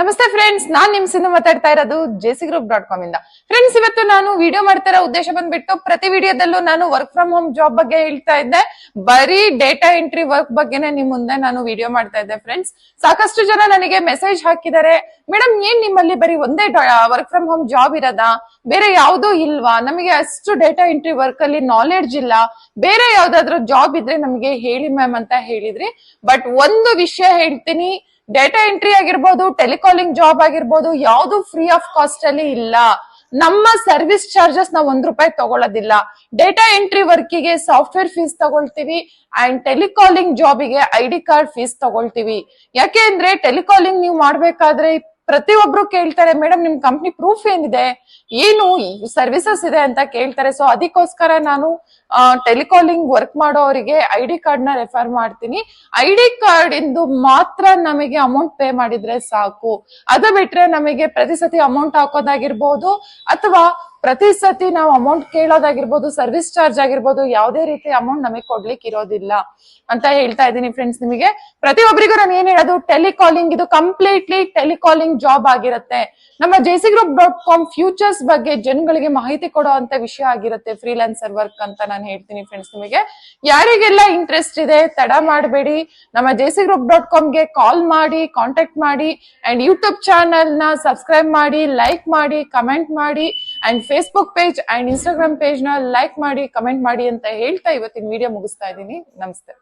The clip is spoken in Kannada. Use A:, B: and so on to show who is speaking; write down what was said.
A: ನಮಸ್ತೆ ಫ್ರೆಂಡ್ಸ್ ನಾನ್ ನಿಮ್ ಸಿಂಧು ಮಾತಾಡ್ತಾ ಇರೋದು ಜೆಸಿ ಗ್ರೂಪ್ ಡಾಟ್ ಕಾಮ್ ಇಂದ. ಫ್ರೆಂಡ್ಸ್ ಇವತ್ತು ನಾನು ವಿಡಿಯೋ ಮಾಡ್ತಿರೋ ಉದ್ದೇಶ ಬಂದ್ಬಿಟ್ಟು ಪ್ರತಿ ವಿಡಿಯೋದಲ್ಲೂ ನಾನು ವರ್ಕ್ ಫ್ರಮ್ ಹೋಮ್ ಜಾಬ್ ಬಗ್ಗೆ ಹೇಳ್ತಾ ಇದ್ದೆ. ಬರೀ ಡೇಟಾ ಎಂಟ್ರಿ ವರ್ಕ್ ಬಗ್ಗೆನೇ ನಿಮ್ ಮುಂದೆ ನಾನು ವಿಡಿಯೋ ಮಾಡ್ತಾ ಇದ್ದೆ ಫ್ರೆಂಡ್ಸ್ ಸಾಕಷ್ಟು ಜನ ನನಗೆ ಮೆಸೇಜ್ ಹಾಕಿದ್ದಾರೆ. ಮೇಡಮ್, ಏನ್ ನಿಮ್ಮಲ್ಲಿ ಬರೀ ಒಂದೇ ವರ್ಕ್ ಫ್ರಮ್ ಹೋಮ್ ಜಾಬ್ ಇರೋದಾ? ಬೇರೆ ಯಾವ್ದೂ ಇಲ್ವಾ? ನಮಗೆ ಅಷ್ಟು ಡೇಟಾ ಎಂಟ್ರಿ ವರ್ಕ್ ಅಲ್ಲಿ ನಾಲೆಡ್ಜ್ ಇಲ್ಲ. ಬೇರೆ ಯಾವ್ದಾದ್ರು ಜಾಬ್ ಇದ್ರೆ ನಮಗೆ ಹೇಳಿ ಮ್ಯಾಮ್ ಅಂತ ಹೇಳಿದ್ರಿ. ಬಟ್ ಒಂದು ವಿಷಯ ಹೇಳ್ತೀನಿ. ಡೇಟಾ ಎಂಟ್ರಿ ಆಗಿರ್ಬೋದು ಟೆಲಿಕಾಲಿಂಗ್ ಜಾಬ್ ಆಗಿರ್ಬೋದು, ಯಾವುದು ಫ್ರೀ ಆಫ್ ಕಾಸ್ಟ್ ಅಲ್ಲಿ ಇಲ್ಲ. ನಮ್ಮ ಸರ್ವಿಸ್ ಚಾರ್ಜಸ್ ನಾವು ಒಂದ್ ರೂಪಾಯಿ ತಗೊಳ್ಳೋದಿಲ್ಲ ಡೇಟಾ ಎಂಟ್ರಿ ವರ್ಕಿಗೆ ಸಾಫ್ಟ್ವೇರ್ ಫೀಸ್ ತಗೊಳ್ತೀವಿ ಅಂಡ್ ಟೆಲಿಕಾಲಿಂಗ್ ಜಾಬಿಗೆ ಐ ಡಿ ಕಾರ್ಡ್ ಫೀಸ್ ತಗೊಳ್ತೀವಿ. ಯಾಕೆ ಅಂದ್ರೆ ಟೆಲಿಕಾಲಿಂಗ್ ನೀವು ಮಾಡ್ಬೇಕಾದ್ರೆ ಪ್ರತಿಯೊಬ್ರು ಕೇಳ್ತಾರೆ ಮೇಡಮ್ ನಿಮ್ ಕಂಪ್ನಿ ಪ್ರೂಫ್ ಏನಿದೆ? ಏನು ಸರ್ವಿಸಸ್ ಇದೆ ಅಂತ ಕೇಳ್ತಾರೆ. ಸೊ ಅದಕ್ಕೋಸ್ಕರ ನಾನು ಟೆಲಿಕಾಲಿಂಗ್ ವರ್ಕ್ ಮಾಡೋರಿಗೆ ಐ ಡಿ ಕಾರ್ಡ್ನ ರೆಫರ್ ಮಾಡ್ತೀನಿ. ಐ ಡಿ ಕಾರ್ಡ್ ಇಂದು ಮಾತ್ರ ನಮಗೆ ಅಮೌಂಟ್ ಪೇ ಮಾಡಿದ್ರೆ ಸಾಕು. ಅದು ಬಿಟ್ರೆ ನಮಗೆ ಪ್ರತಿ ಸತಿ ಅಮೌಂಟ್ ಹಾಕೋದಾಗಿರ್ಬೋದು, ಅಥವಾ ಪ್ರತಿ ಸತಿ ನಾವು ಅಮೌಂಟ್ ಕೇಳೋದಾಗಿರ್ಬೋದು ಸರ್ವಿಸ್ ಚಾರ್ಜ್ ಆಗಿರ್ಬೋದು, ಯಾವುದೇ ರೀತಿ ಅಮೌಂಟ್ ನಮಗೆ ಕೊಡ್ಲಿಕ್ಕೆ ಇರೋದಿಲ್ಲ ಅಂತ ಹೇಳ್ತಾ ಇದ್ದೀನಿ ಫ್ರೆಂಡ್ಸ್ ನಿಮಗೆ. ಪ್ರತಿಯೊಬ್ಬರಿಗೂ ನಾನು ಏನ್ ಹೇಳೋದು ಟೆಲಿಕಾಲಿಂಗ್ ಇದು ಕಂಪ್ಲೀಟ್ಲಿ ಟೆಲಿಕಾಲಿಂಗ್ ಜಾಬ್ ಆಗಿರುತ್ತೆ. ನಮ್ಮ JC group dot com futures ಬಗ್ಗೆ ಜನಗಳಿಗೆ ಮಾಹಿತಿ ಕೊಡೋ ಅಂತ ವಿಷಯ ಆಗಿರುತ್ತೆ ಫ್ರೀಲಾನ್ಸರ್ ವರ್ಕ್ ಅಂತ ನಾನು ಹೇಳ್ತೀನಿ ಫ್ರೆಂಡ್ಸ್ ನಿಮಗೆ. ಯಾರಿಗೆಲ್ಲ ಇಂಟ್ರೆಸ್ಟ್ ಇದೆ, ತಡ ಮಾಡಬೇಡಿ. ನಮ್ಮ ಜೆಸಿ ಗ್ರೂಪ್ ಡಾಟ್ ಕಾಮ್ಗೆ ಕಾಲ್ ಮಾಡಿ ಕಾಂಟ್ಯಾಕ್ಟ್ ಮಾಡಿ ಅಂಡ್ ಯೂಟ್ಯೂಬ್ ಚಾನಲ್ನ ಸಬ್ಸ್ಕ್ರೈಬ್ ಮಾಡಿ ಲೈಕ್ ಮಾಡಿ ಕಮೆಂಟ್ ಮಾಡಿ. And Facebook page and Instagram ಪೇಜ್ನ like ಮಾಡಿ ಕಮೆಂಟ್ ಮಾಡಿ ಅಂತ ಹೇಳ್ತಾ ಇವತ್ತಿನ ವಿಡಿಯೋ ಮುಗಿಸ್ತಾ ಇದ್ದೀನಿ. ನಮಸ್ತೆ.